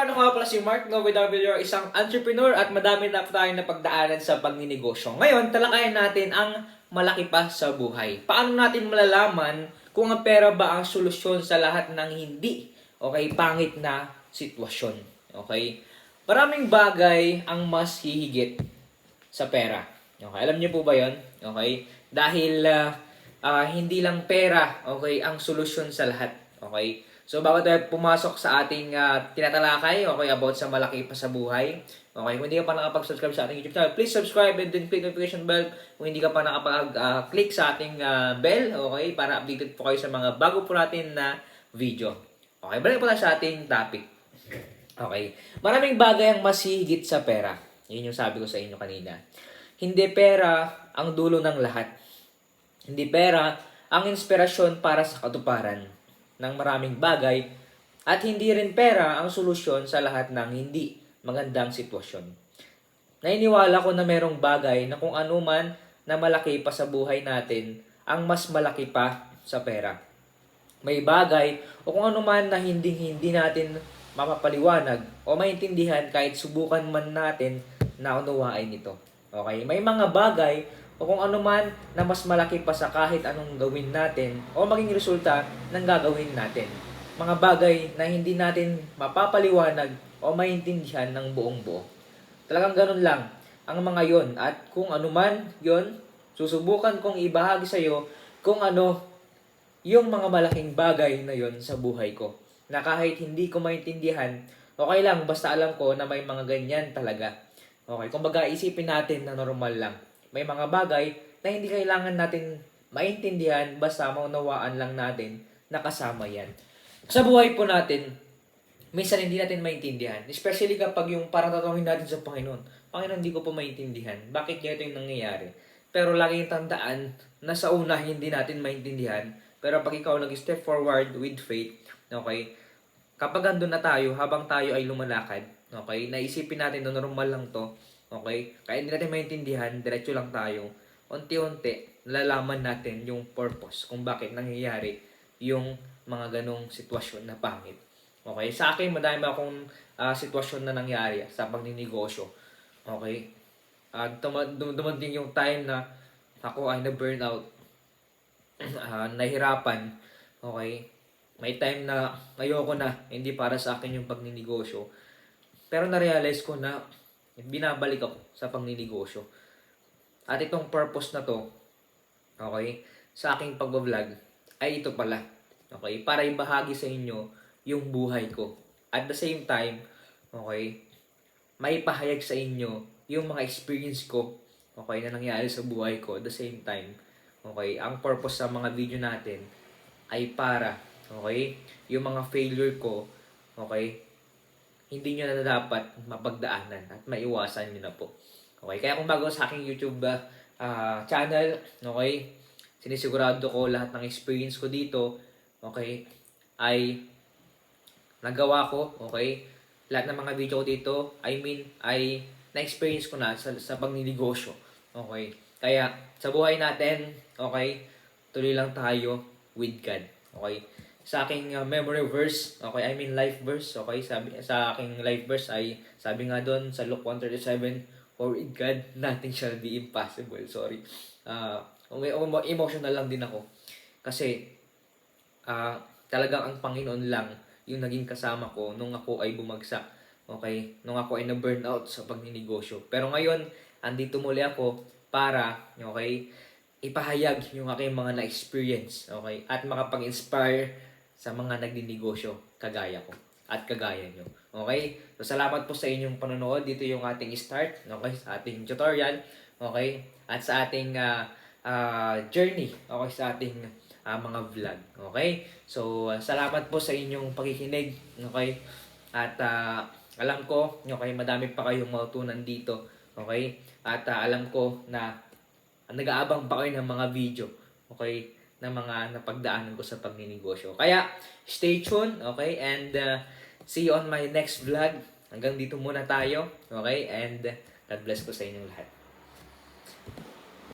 everyone, ako nga pala si Mark Novidavillo, isang entrepreneur at madami na tayong napagdaanan sa pagninegosyo. Ngayon, talakayan natin ang malaki pa sa buhay. Paano natin malalaman kung ang pera ba ang solusyon sa lahat ng hindi, okay, pangit na sitwasyon. Okay? Maraming bagay ang mas hihigit sa pera. Okay, alam niyo po ba 'yon? Okay? Dahil ah, ah, hindi lang pera, okay, ang solusyon sa lahat. Okay? So bago tayo pumasok sa ating ah, tinatalakay, okay, about sa malaki pa sa buhay. Okay, kung hindi ka pa nakapag-subscribe sa ating YouTube channel, please subscribe and then click notification bell kung hindi ka pa nakapag-click sa ating ah, bell, okay, para updated po kayo sa mga bago po natin na video. Okay, balik po tayo sa ating topic. Okay. Maraming bagay ang mas higit sa pera. Yun yung sabi ko sa inyo kanina. Hindi pera ang dulo ng lahat. Hindi pera ang inspirasyon para sa katuparan ng maraming bagay at hindi rin pera ang solusyon sa lahat ng hindi magandang sitwasyon. Nainiwala ko na merong bagay na kung ano man na malaki pa sa buhay natin ang mas malaki pa sa pera may bagay o kung ano man na hindi hindi natin mapapaliwanag o maintindihan kahit subukan man natin na unawain ito. Okay? May mga bagay o kung ano man na mas malaki pa sa kahit anong gawin natin o maging resulta ng gagawin natin. Mga bagay na hindi natin mapapaliwanag o maintindihan ng buong buo. Talagang ganun lang ang mga yon at kung ano man yon susubukan kong ibahagi sa iyo kung ano yung mga malaking bagay na yon sa buhay ko. Na kahit hindi ko maintindihan, okay lang, basta alam ko na may mga ganyan talaga. Okay, kung baga isipin natin na normal lang. May mga bagay na hindi kailangan natin maintindihan, basta maunawaan lang natin na kasama yan. Sa buhay po natin, minsan hindi natin maintindihan. Especially kapag yung parang tatawagin natin sa Panginoon. Panginoon, hindi ko po maintindihan. Bakit ganito yung nangyayari? Pero laging tandaan na sa una hindi natin maintindihan. Pero pag ikaw nag-step forward with faith, okay, kapag andun na tayo, habang tayo ay lumalakad, okay, naisipin natin na normal lang to, okay, kaya hindi natin maintindihan, diretso lang tayo, unti-unti, nalalaman natin yung purpose kung bakit nangyayari yung mga ganong sitwasyon na pangit. Okay, sa akin, madami akong ah, sitwasyon na nangyari sa pagninegosyo. Okay, uh, dumating yung time na ako ay na-burnout. Ah, nahirapan, okay, may time na ayoko na, hindi para sa akin yung pagninegosyo. Pero na-realize ko na binabalik ako sa pagninegosyo. At itong purpose na to, okay, sa aking pag-vlog, ay ito pala. Okay, para ibahagi sa inyo yung buhay ko. At the same time, okay, may pahayag sa inyo yung mga experience ko, okay, na nangyari sa buhay ko at the same time Okay, ang purpose sa mga video natin ay para, okay, yung mga failure ko, okay, hindi nyo na dapat mapagdaanan at maiwasan nyo na po. Okay, kaya kung bago sa aking YouTube uh, channel, okay, sinisigurado ko lahat ng experience ko dito, okay, ay nagawa ko, okay, lahat ng mga video ko dito, I mean, ay na-experience ko na sa, sa pagninegosyo. Okay. Kaya, sa buhay natin, okay, tuloy lang tayo with God. Okay. Sa aking uh, memory verse, okay, I mean life verse, okay, sabi, sa aking life verse ay, sabi nga doon sa Luke 137, For with God, nothing shall be impossible. Sorry. Uh, emotional lang din ako. Kasi, uh, talagang ang Panginoon lang yung naging kasama ko nung ako ay bumagsak. Okay? Nung ako ay na-burnout sa pagninegosyo. Pero ngayon, andito muli ako para, okay, ipahayag yung aking mga na-experience, okay, at makapag-inspire sa mga nagdinegosyo kagaya ko at kagaya nyo. Okay? So, salamat po sa inyong panonood. Dito yung ating start, okay, sa ating tutorial, okay, at sa ating uh, uh, journey, okay, sa ating uh, mga vlog, okay? So, uh, salamat po sa inyong pakikinig, okay? At uh, alam ko, okay, madami pa kayong matutunan dito, okay? At uh, alam ko na nag-aabang pa kayo ng mga video, okay, ng mga napagdaanan ko sa pagninegosyo. Kaya, stay tuned, okay, and uh, see you on my next vlog. Hanggang dito muna tayo, okay, and God bless po sa inyong lahat.